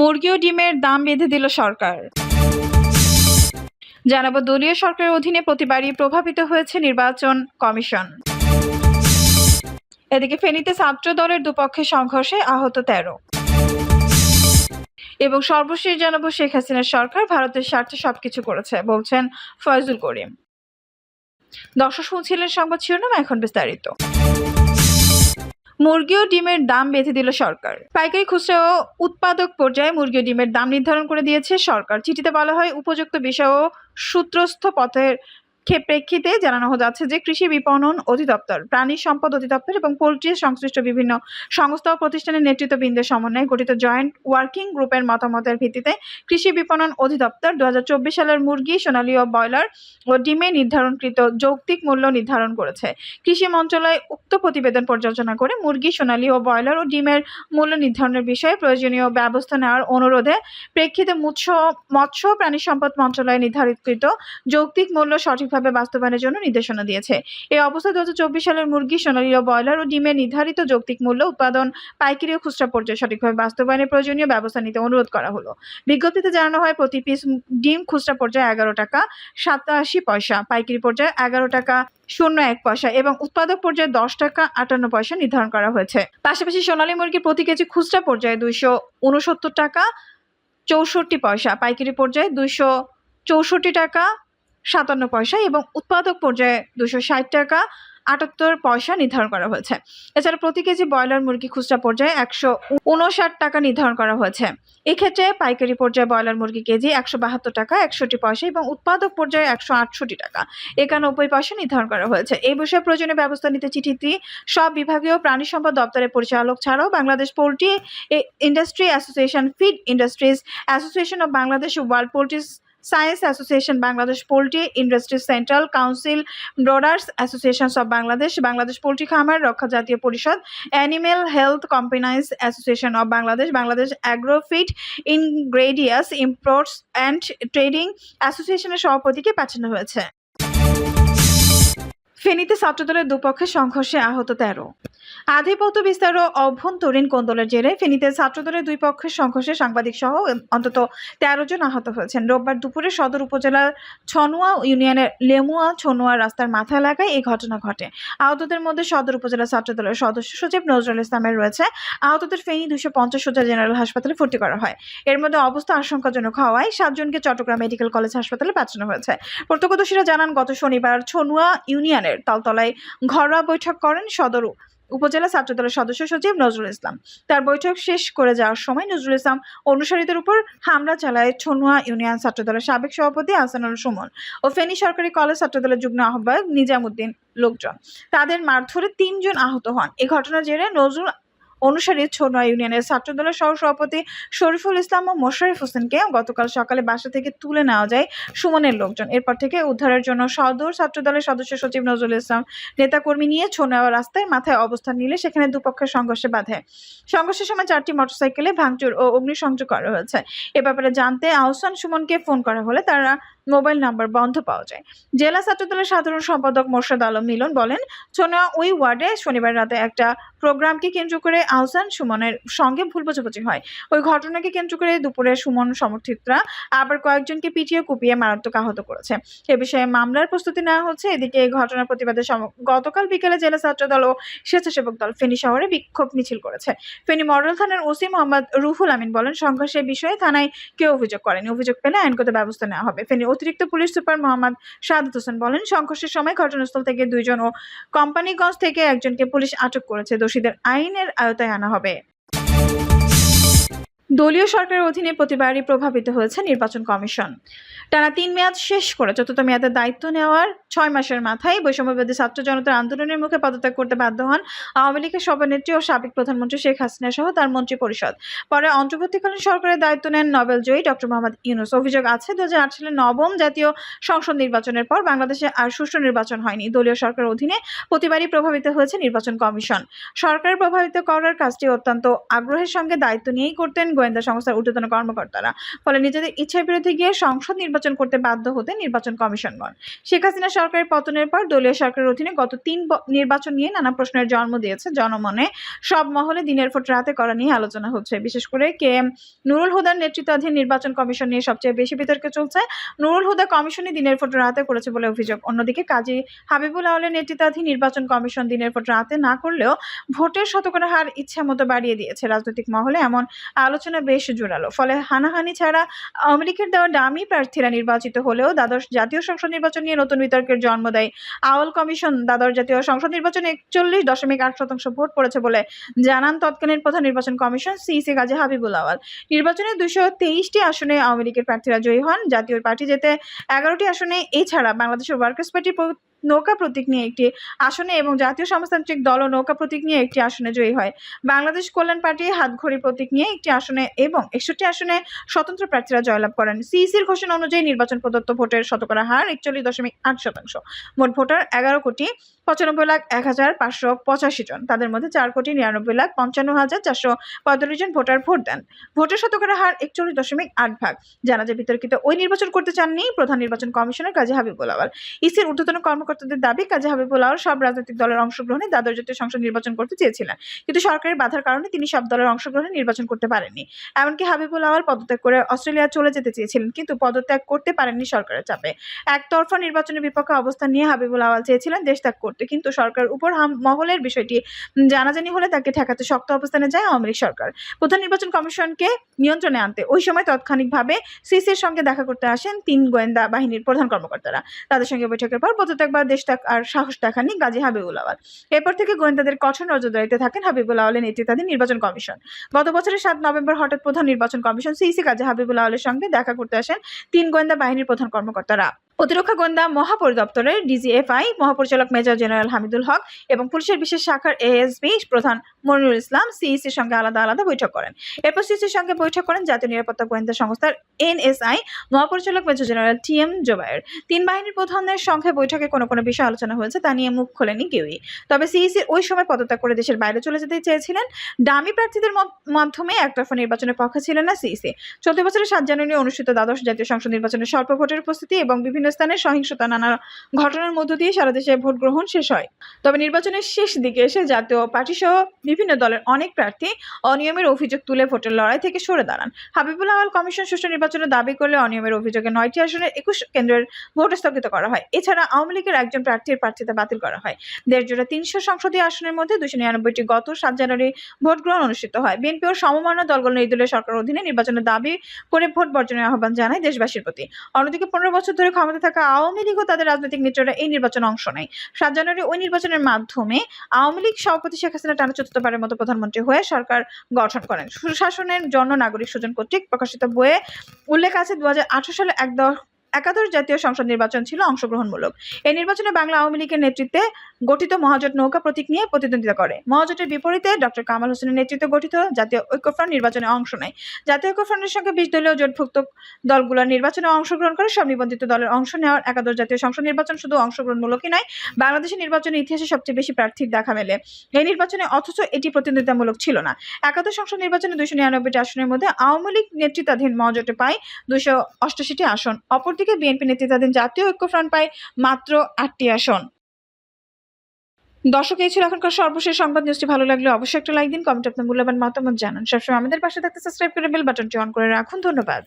মুরগি ও ডিমের দাম বেঁধে দিল সরকার। জানাব, দলীয় সরকারের অধীনে প্রতিবারই প্রভাবিত হয়েছে নির্বাচন কমিশন। এদিকে ফেনীতে ছাত্র দলের দুপক্ষের সংঘর্ষে আহত তেরো। এবং সর্বশেষ জানাব, শেখ হাসিনার সরকার ভারতের স্বার্থে সবকিছু করেছে, বলছেন ফয়জুল করিম। দর্শক শুনছিলেন সংবাদ শিরোনাম, এখন বিস্তারিত। মুরগি ও ডিমের দাম বেঁধে দিল সরকার। পাইকারি খুচরা ও উৎপাদক পর্যায়ে মুরগি ও ডিমের দাম নির্ধারণ করে দিয়েছে সরকার। চিঠিতে বলা হয়, উপযুক্ত বিষয় ও সূত্রস্থ পথের প্রেক্ষিতে জানানো যাচ্ছে যে কৃষি বিপণন অধিদপ্তর, প্রাণী সম্পদ অধিদপ্তর এবং পোল্ট্রি সংশ্লিষ্ট বিভিন্ন সংস্থা ও প্রতিষ্ঠানের নেতৃত্ববৃন্দের সমন্বয়ে গঠিত জয়েন্ট ওয়ার্কিং গ্রুপের মতামতের ভিত্তিতে কৃষি বিপণন অধিদপ্তর দু হাজার চব্বিশ সালের মুরগি, সোনালী ও ব্রয়লার ও ডিমে নির্ধারণকৃত যৌক্তিক মূল্য নির্ধারণ করেছে। কৃষি মন্ত্রণালয় উক্ত প্রতিবেদন পর্যালোচনা করে মুরগি, সোনালী ও ব্রয়লার ও ডিমের মূল্য নির্ধারণের বিষয়ে প্রয়োজনীয় ব্যবস্থা নেওয়ার অনুরোধে প্রেক্ষিতে মৎস্য মৎস্য প্রাণী সম্পদ মন্ত্রণালয় নির্ধারিতকৃত যৌক্তিক মূল্য সঠিকভাবে বাস্তবায়নের জন্য নির্দেশনা দিয়েছে। এই অবস্থায় দুই হাজার চব্বিশ সালের মুরগি, সোনালী ও ব্রয়লার ও ডিমের নির্ধারিত যৌক্তিক মূল্য, উৎপাদন, পাইকারি ও খুচরা পর্যায়ে সঠিকভাবে বাস্তবায়নের প্রয়োজনীয় ব্যবস্থা নিতে অনুরোধ করা হলো। বিজ্ঞপ্তিতে জানানো হয়, প্রতি পিস ডিম খুচরা পর্যায়ে এগারো টাকা সাতাশি পয়সা, পাইকারি পর্যায়ে এগারো টাকা শূন্য এক পয়সা এবং উৎপাদক পর্যায়ে দশ টাকা আটান্ন পয়সা নির্ধারণ করা হয়েছে। পাশাপাশি সোনালী মুরগির প্রতি কেজি খুচরা পর্যায়ে দুইশো উনসত্তর টাকা চৌষট্টি পয়সা, পাইকারি পর্যায়ে দুইশো চৌষট্টি টাকা সাতান্ন পয়সা এবং উৎপাদক পর্যায়ে দুশো ষাট টাকা, আটাত্তর পয়সা নির্ধারণ করা হয়েছে। এছাড়া প্রতি কেজি ব্রয়লার মুরগি খুচরা পর্যায়ে একশো উনষাট টাকা নির্ধারণ করা হয়েছে। এক্ষেত্রে পাইকারি পর্যায়ে ব্রয়লার মুরগি কেজি একশো বাহাত্তর টাকা, একষট্টি পয়সা এবং উৎপাদক পর্যায়ে একশো আটষট্টি টাকা। একানব্বই পয়সা নির্ধারণ করা হয়েছে। এই বিষয়ে প্রয়োজনীয় ব্যবস্থা নিতে চিঠিটি সব বিভাগীয় প্রাণী সম্পদ দপ্তরের পরিচালক ছাড়াও Bangladesh poultry industry association, feed industries association of Bangladesh world poultry science association Bangladesh poultry industries central council breeders associations of Bangladesh Bangladesh poultry খামার রক্ষা জাতীয় পরিষদ animal health companies association of Bangladesh Bangladesh agro feed ingredients importers and trading অ্যাসোসিয়েশনের সভাপতিকে পাঠানো হয়েছে। ফেনীতে ছাত্রদলের দুপক্ষের সংঘর্ষে আহত তেরো। আধিপত্য বিস্তার ও অভ্যন্তরীণ কোন্দলের জেরে ফেনীতে ছাত্রদলের দুই পক্ষের সংঘর্ষে সাংবাদিক সহ অন্তত তেরো জন আহত হয়েছেন। রোববার দুপুরে সদর উপজেলার ছনুয়া ইউনিয়নের লেমুয়া ছনুয়া রাস্তার মাথা এলাকায় এই ঘটনা ঘটে। আহতদের মধ্যে সদর উপজেলা ছাত্রদলের সদস্য সচিব নজরুল ইসলামের রয়েছে। আহতদের ফেনী দুশো পঞ্চাশ সোজা জেনারেল হাসপাতালে ভর্তি করা হয়। এর মধ্যে অবস্থা আশঙ্কাজনক হওয়ায় সাতজনকে চট্টগ্রাম মেডিকেল কলেজ হাসপাতালে পাঠানো হয়েছে। প্রত্যক্ষদর্শীরা জানান, গত শনিবার ছনুয়া ইউনিয়নের তলতলায় ঘরোয়া বৈঠক করেন সদর উপজেলা ছাত্রদলের সদস্য সচিব নজরুল ইসলাম। তার বৈঠক শেষ করে যাওয়ার সময় নজরুল ইসলাম অনুসারীদের উপর হামলা চালায় ছনুয়া ইউনিয়ন ছাত্রদলের সাবেক সভাপতি আহসানুল সুমন ও ফেনী সরকারি কলেজ ছাত্রদলের যুগ্ম আহ্বায়ক নিজামুদ্দিন লোকজন। তাদের মারধরে তিনজন আহত হন। এ ঘটনার জেরে নজরুল অনুসারী ছনুয়া ইউনিয়নের ছাত্রদলের সহ সভাপতি শরীফুল ইসলাম ও মোশারিফ হোসেনকে গতকাল সকালে বাসা থেকে তুলে নেওয়া যায় সুমনের লোকজন। এরপর থেকে উদ্ধারের জন্য সদর ছাত্রদলের সদস্য সচিব নজরুল ইসলাম নেতাকর্মী নিয়ে ছনুয়া রাস্তায় মাথায় অবস্থান নিলে সেখানে দুপক্ষের সংঘর্ষে বাধে। সংঘর্ষের সময় চারটি মোটরসাইকেলে ভাঙচুর ও অগ্নিসংযোগ করা হয়েছে। এ ব্যাপারে জানতে আহসান সুমনকে ফোন করা হলে তারা মোবাইল নাম্বার বন্ধ পাওয়া যায়। জেলা ছাত্রদলের সাধারণ সম্পাদক মোর্শেদ আলম মিলন বলেন সোনা ওই ওয়ার্ডে শনিবার রাতে একটা প্রোগ্রামকে কেন্দ্র করে আহসান সুমনের সঙ্গে ভুল বোঝাবুঝি হয়। ওই ঘটনাকে কেন্দ্র করে দুপুরে সুমন সমর্থিতরা আবার কয়েকজনকে পিটিয়ে কুপিয়ে মারাত্মক আহত করেছে। এ বিষয়ে মামলার প্রস্তুতি নেওয়া হচ্ছে। এদিকে এই ঘটনার প্রতিবাদে গতকাল বিকেলে জেলা ছাত্রদল ও স্বেচ্ছাসেবক দল ফেনী শহরে বিক্ষোভ মিছিল করেছে। ফেনী মডেল থানার ওসি মোহাম্মদ রুহুল আমিন বলেন, সংঘর্ষের বিষয়ে থানায় কেউ অভিযোগ করেনি। অভিযোগ পেলে আইনগত ব্যবস্থা নেওয়া হবে। ফেনী অতিরিক্ত পুলিশ সুপার মোহাম্মদ সাদত হোসেন বলেন, সংঘর্ষের সময় ঘটনাস্থল থেকে দুইজন ও কোম্পানিগঞ্জ থেকে একজনকে পুলিশ আটক করেছে। দোষীদের আইনের আওতায় আনা হবে। দলীয় সরকারের অধীনে প্রতিবারই প্রভাবিত হয়েছে নির্বাচন কমিশন। টানা তিন মেয়াদ শেষ করে চতুর্থ মেয়াদের দায়িত্ব নেওয়ার ছয় মাসের মাথায় বৈষম্যবাদী ছাত্র জনতার আন্দোলনের মুখে পদত্যাগ করতে বাধ্য হন আওয়ামী লীগের সভানেত্রী ও সাবেক প্রধানমন্ত্রী শেখ হাসিনা সহ তার মন্ত্রী পরিষদ পরে অন্তর্বর্তীকালীন সরকারের দায়িত্ব নেন নোবেল জয়ী ডক্টর মোহাম্মদ ইউনুস। অভিযোগ আছে দু সালের নবম জাতীয় সংসদ নির্বাচনের পর বাংলাদেশে আর সুষ্ঠু নির্বাচন হয়নি। দলীয় সরকারের অধীনে প্রতিবারই প্রভাবিত হয়েছে নির্বাচন কমিশন। সরকার প্রভাবিত করার কাজটি অত্যন্ত আগ্রহের সঙ্গে দায়িত্ব নিয়েই করতেন গোয়েন্দা সংস্থার ঊর্ধ্বতন কর্মকর্তারা। ফলে নিজেদের ইচ্ছার বিরুদ্ধে গিয়ে সংসদ নির্বাচন করতে বাধ্য হতে নির্বাচন কমিশনগণ। শেখ হাসিনা সরকারের পতনের পর দলীয় সরকারের অধীনে গত তিন নির্বাচন নিয়ে নানা প্রশ্নের জন্ম দিয়েছে। জনমনে সব মহলে দিনের ভোট রাতে করা নিয়ে আলোচনা হচ্ছে। বিশেষ করে কে এম নুরুল হুদার নেতৃত্বাধীন নির্বাচন কমিশন নিয়ে সবচেয়ে বেশি বিতর্কে চলছে। নুরুল হুদা কমিশনই দিনের ফোট রাতে করেছে বলে অভিযোগ। অন্যদিকে কাজী হাবিবুল আওয়ালের নেতৃত্বাধীন নির্বাচন কমিশন দিনের ফোট রাতে না করলেও ভোটের শতকরা হার ইচ্ছা মতো বাড়িয়ে দিয়েছে। রাজনৈতিক মহলে এমন আলোচনা বেশ জোরালো। ফলে হানাহানি ছাড়া আওয়ামী লীগের দেওয়া ডামি প্রার্থীরা নির্বাচিত হলেও দ্বাদশ জাতীয় সংসদ নির্বাচন নিয়ে নতুন বিতর্কের জন্ম দেয়। আওয়াল কমিশন দ্বাদশ জাতীয় সংসদ নির্বাচনে একচল্লিশ দশমিক আট শতাংশ ভোট পড়েছে বলে জানান তৎকালীন প্রধান নির্বাচন কমিশন সিইসি কাজী হাবিবুল আওয়াল। নির্বাচনে দুশো তেইশটি আসনে আওয়ামী লীগের প্রার্থীরা জয়ী হন। জাতীয় পার্টি যেতে এগারোটি আসনে এছাড়া বাংলাদেশের ওয়ার্কার্স পার্টি নৌকা প্রতীক নিয়ে একটি আসনে এবং জাতীয় সমাজতান্ত্রিক দল ও নৌকা প্রতীক নিয়ে একটি আসনে জয়ী হয়। বাংলাদেশ কল্যাণ পার্টি হাতঘড়ি প্রতীক নিয়ে একটি আসনে এবং একষট্টি আসনে স্বতন্ত্র প্রার্থীরা জয়লাভ করেন। সিইসির ঘোষণা অনুযায়ী নির্বাচন প্রদত্ত ভোটের শতকরা হার একচল্লিশ দশমিক আট শতাংশ। মোট ভোটার এগারো কোটি পঁচানব্বই লাখ এক হাজার পাঁচশো পঁচাশি জন। তাদের মধ্যে চার কোটি নিরানব্বই লাখ পঞ্চান্ন হাজার চারশো পঁয়তাল্লিশ জন ভোটার ভোট দেন। ভোটের শতকরা হার একচল্লিশ দশমিক আট ভাগ। জানা যায়, বিতর্কিত ওই নির্বাচন করতে চাননি প্রধান নির্বাচন কমিশনার কাজী হাবিবুল আওয়াল। ইসির ঊর্ধ্বতন কর্মকর্তাদের দাবি, কাজী হাবিবুল আওয়াল সব রাজনৈতিক দলের অংশগ্রহণে দ্বাদশ জাতীয় সংসদ নির্বাচন করতে চেয়েছিলেন। কিন্তু সরকারের বাধার কারণে তিনি সব দলের অংশগ্রহণে নির্বাচন করতে পারেননি। এমনকি হাবিবুল আওয়াল পদত্যাগ করে অস্ট্রেলিয়া চলে যেতে চেয়েছিলেন, কিন্তু পদত্যাগ করতে পারেননি সরকারের চাপে। একতরফা নির্বাচনের বিপক্ষে অবস্থান নিয়ে হাবিবুল আওয়াল চেয়েছিলেন দেশ ত্যাগ করতে, কিন্তু সরকার উপর মহলের বিষয়টি জানাজানি হলে তাকে ঠেকাতে শক্ত অবস্থানে যায় আওয়ামী লীগ সরকার। প্রধান নির্বাচন কমিশনকে নিয়ন্ত্রণে আনতে ওই সময় তাৎক্ষণিকভাবে সিসির সঙ্গে দেখা করতে আসেন তিন গোয়েন্দা বাহিনীর প্রধান কর্মকর্তারা। তাদের সঙ্গে বৈঠকের পর পদত্যাগ বা দেশটা আর সাহস দেখাননি গাজী হাবিবুল আওয়াল। এরপর থেকে গোয়েন্দাদের কঠোর নজরদারিতে থাকেন হাবিবুল আওয়ালের নেতৃত্বাধীন নির্বাচন কমিশন। গত বছরের সাত নভেম্বর হঠাৎ প্রধান নির্বাচন কমিশন সিইসি গাজী হাবিবুল আওয়ালের সঙ্গে দেখা করতে আসেন তিন গোয়েন্দা বাহিনীর প্রধান কর্মকর্তারা। প্রতিরক্ষা গোয়েন্দা মহাপরিদপ্তরের ডিজিএফআই, মহাপরিচালক মেজর জেনারেল হামিদুল হক এবং পুলিশের বিশেষ শাখার এএসবি প্রধান মনিরুল ইসলাম সিইসির সঙ্গে আলাদা আলাদা বৈঠক করেন। এরপর সিইসির সঙ্গে বৈঠক করেন জাতীয় নিরাপত্তা গোয়েন্দা সংস্থার এনএসআই, মহাপরিচালক major general T M Zobayer. তিন বাহিনীর প্রধানের সঙ্গে বৈঠকে কোনো কোনো বিষয় আলোচনা হয়েছে তা নিয়ে মুখ খোলেনি কেউই। তবে সিইসি ওই সময় পদত্যাগ করে দেশের বাইরে চলে যেতে চেয়েছিলেন। ডামি প্রার্থীদের মাধ্যমে একতরফা নির্বাচনের পক্ষে ছিলেন না সিইসি। চলতি বছরের সাত জানুয়ারি অনুষ্ঠিত দ্বাদশ জাতীয় সংসদ নির্বাচনের স্বল্প ভোটের উপস্থিতি এবং বিভিন্ন স্থানে সহিংসতা, নানা ঘটনার মধ্য দিয়ে সারা দেশে ভোট গ্রহণ শেষ হয়। তবে নির্বাচনের শেষ দিকে এসে জাতীয় পার্টি সহ বিভিন্ন দলের অনেক প্রার্থী অনিয়মের অভিযোগ তুলে ভোটের লড়াই থেকে সরে দাঁড়ান। হাবিবুল আওয়াল কমিশন সুষ্ঠু নির্বাচনের দাবি করলে অনিয়মের অভিযোগে নয়টি আসনে একুশ কেন্দ্রের ভোট স্থগিত করা হয়। এছাড়া আওয়ামী লীগের একজন প্রার্থীর প্রার্থিতা বাতিল করা হয়। দেড় জোড়া তিনশো সংসদীয় আসনের মধ্যে দুশো নিরানব্বইটি গত সাত জানুয়ারি ভোট গ্রহণ অনুষ্ঠিত হয়। বিএনপি ও সমমান্য দলগুলো এই দলের সরকার অধীনে নির্বাচনের দাবি করে ভোট বর্জনের আহ্বান জানায় দেশবাসীর প্রতি। অন্যদিকে পনেরো বছর ধরে ক্ষমতা থাকা আওয়ামী লীগ ও তাদের রাজনৈতিক মিত্ররা এই নির্বাচনে অংশ নেয়। সাত জানুয়ারি ওই নির্বাচনের মাধ্যমে আওয়ামী লীগ সভাপতি শেখ হাসিনা টানা চতুর্থবারের মতো প্রধানমন্ত্রী হয়ে সরকার গঠন করেন। সুশাসনের জন্য নাগরিক সুজন কর্তৃক প্রকাশিত বইয়ে উল্লেখ আছে দু হাজার আঠারো সালে এক একাদশ জাতীয় সংসদ নির্বাচন ছিল অংশগ্রহণমূলক। এই নির্বাচনে বাংলা আওয়ামী লীগের নেতৃত্বে গঠিত মহাজোট নৌকা প্রতীক নিয়ে প্রতিদ্বন্দ্বিতা করে। মহাজোটের বিপরীতে ডক্টর কামাল হোসেনের নেতৃত্বে গঠিত জাতীয় ঐক্যফ্রন্ট নির্বাচনে অংশ নেয়। জাতীয় ঐক্যফ্রন্টের সঙ্গে বিশ দলীয় জোটভুক্ত দলগুলোর নির্বাচনে অংশগ্রহণ করে সব নিবন্ধিত দলের অংশ নেওয়ার একাদশ জাতীয় সংসদ নির্বাচন শুধু অংশগ্রহণমূলকই নয়, বাংলাদেশের নির্বাচনের ইতিহাসে সবচেয়ে বেশি প্রার্থীর দেখা মেলে। এই নির্বাচনে অথচ এটি প্রতিদ্বন্দ্বিতামূলক ছিল না। একাদশ সংসদ নির্বাচনে দুশো নিরানব্বইটি আসনের মধ্যে আওয়ামী লীগ নেতৃত্বাধীন মহাজোটে পায় দুশো অষ্টাশিটি আসন। অপরদিকে বিএনপি নেতৃত্বাধীন জাতীয় ঐক্যফ্রন্ট পায় মাত্র আটটি আসন। দর্শক, এই ছিল এখনকার সর্বশেষ সংবাদ। নিউজটি ভালো লাগলে অবশ্যই একটা লাইক দিন কমেন্ট আপনার মূল্যবান মতামত জানান। সবসময় আমাদের পাশে থাকতে সাবস্ক্রাইব করে বেল বাটনটি অন করে রাখুন। ধন্যবাদ।